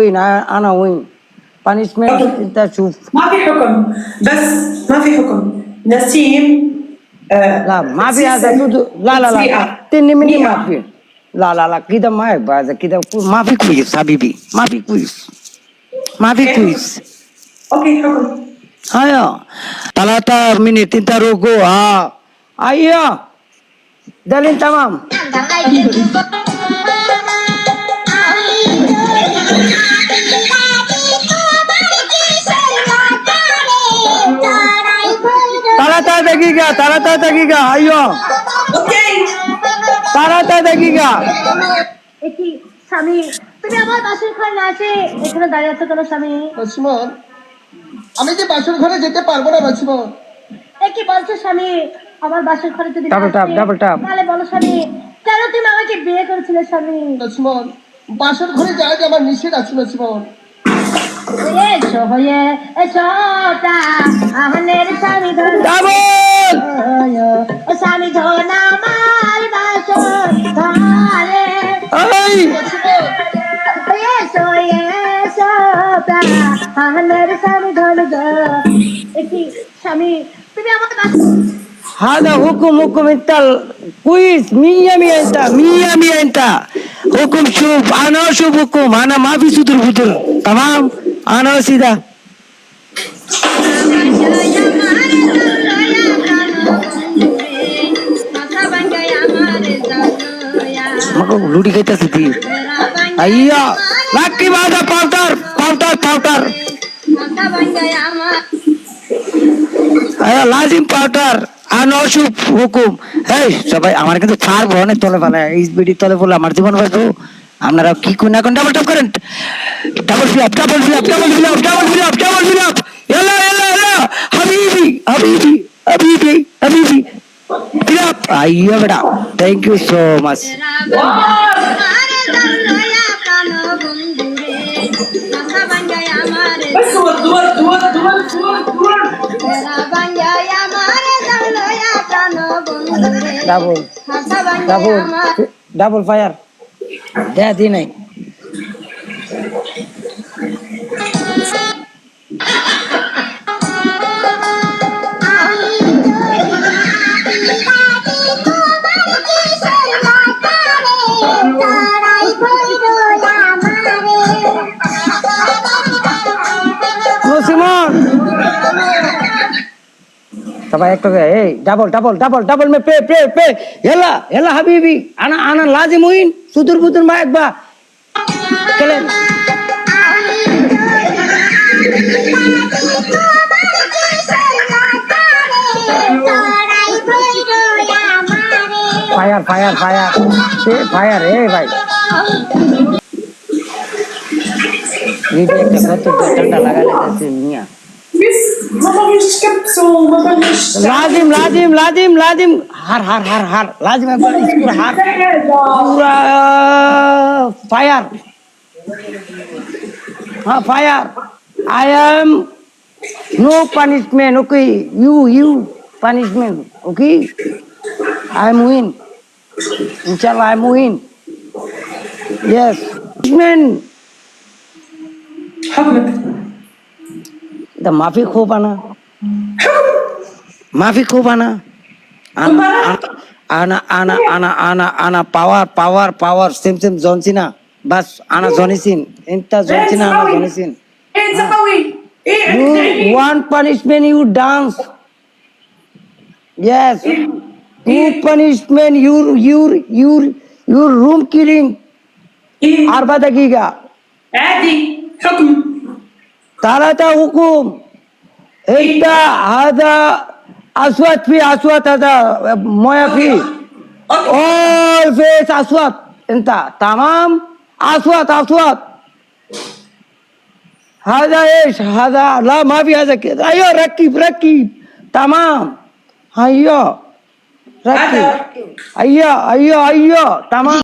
وين؟ أنا وين؟ Punishment أنت شوف. ما في حكم. بس ما في حكم. نسيم آه، لا ما في هذا لا لا لا. تني مني. ما في. لا لا لا كده ما يبقى هذا كده. ما في كويس حبيبي. ما في كويس ما في كويس أوكي حكم. أيوه. ثلاثة منت انت روكو ها أيوه. دلين تمام. தகிகா தரத்தா தகிகா ஐயோ তারাতা দেখিগা একই স্বামী তুমি আমার বাসুর ঘরে না আছে এখানে দাঁড়িয়ে আছো কেন স্বামী? বাসুমন আমি যে বাসুর ঘরে যেতে পারব না বাসুমন একই বলছো স্বামী আমার বাসুর ঘরে যদি ডাবল টাপ ডাবল টাপ তাহলে বলো স্বামী কেন তুমি আমাকে বিয়ে করেছিলে স্বামী? বাসুমন বাসুর ঘরে যাওয়া যে আমার নিষেধ আছে বাসুমন এ সোহয়ে এ সোটা আহনের স্বামী ডাবল ও স্বামী ধন আমার বাসর ঘরে এই এসো এসো আহনের স্বামী ধন একই স্বামী তুমি আমার বাসর هذا حكم حكم انت كويس مية مية انت مية مية انت حكم شوف انا اشوف حكم انا ما في صدر بدر تمام انا سيدا লুটি খাইতেছে তুই আইয়া! লাকি বাজা, পাউডার পাউডার পাউডার। লাজিম পাউডার, আনো অসুপ হুকুম। এই, সবাই, আমার কিন্তু ছাড় বহনের তলে ফেলে এই বিড়ির তলে বলে আমার জীবন বাঁচবো। আপনারা কি কোন এখন ডাবল টপ করেন? Double fill up double fill up double fill up double fill up double fill up এলা এলা এলা। হাবিবি হাবিবি হাবিবি হাবিবি। ফিলাপ আইয়া বেটা thank you so much double double double fire দেয়া দিই নাই সবাই একটু এই ডাবল ডাবল ডাবল ডাবল মে, পে পে পে, হেলা হেলা হাবিবি, আনা আনা লাজিম উইন সুদুর বুদুর মা একবা খেলেন ফায়ার ফায়ার ফায়ার এ ফায়ার এ ভাই নিজে একটা কত ঠান্ডা লাগালে যাচ্ছে মিয়া? লাজিম লাজিম লাজিম লাজিম হার হার হার হার লাজিম একবার স্কুল হার পুরা ফায়ার হ্যাঁ fire I am no punishment okay you you punishment okay I am win ইনশাল্লাহ I am win yes punishment तर माफी खूप आणा মাফি খুব আনা আনা আনা আনা আনা আনা power power power same same John Cena বাস আনা জনিসিন ইনতা জনসিনা আনা জনিসিন you one punishment you dance yes two punishment you you you you room killing arba dagiga hadi hukm حكم ثلاثة حكم انت هذا اصوات في اصوات هذا مويه فيه اوكي all face اصوات انت تمام اصوات اصوات هذا ايش هذا لا ما في هذا كده ايوه ركب ركب تمام ايوه هذا ركب ايوه ايوه ايوه تمام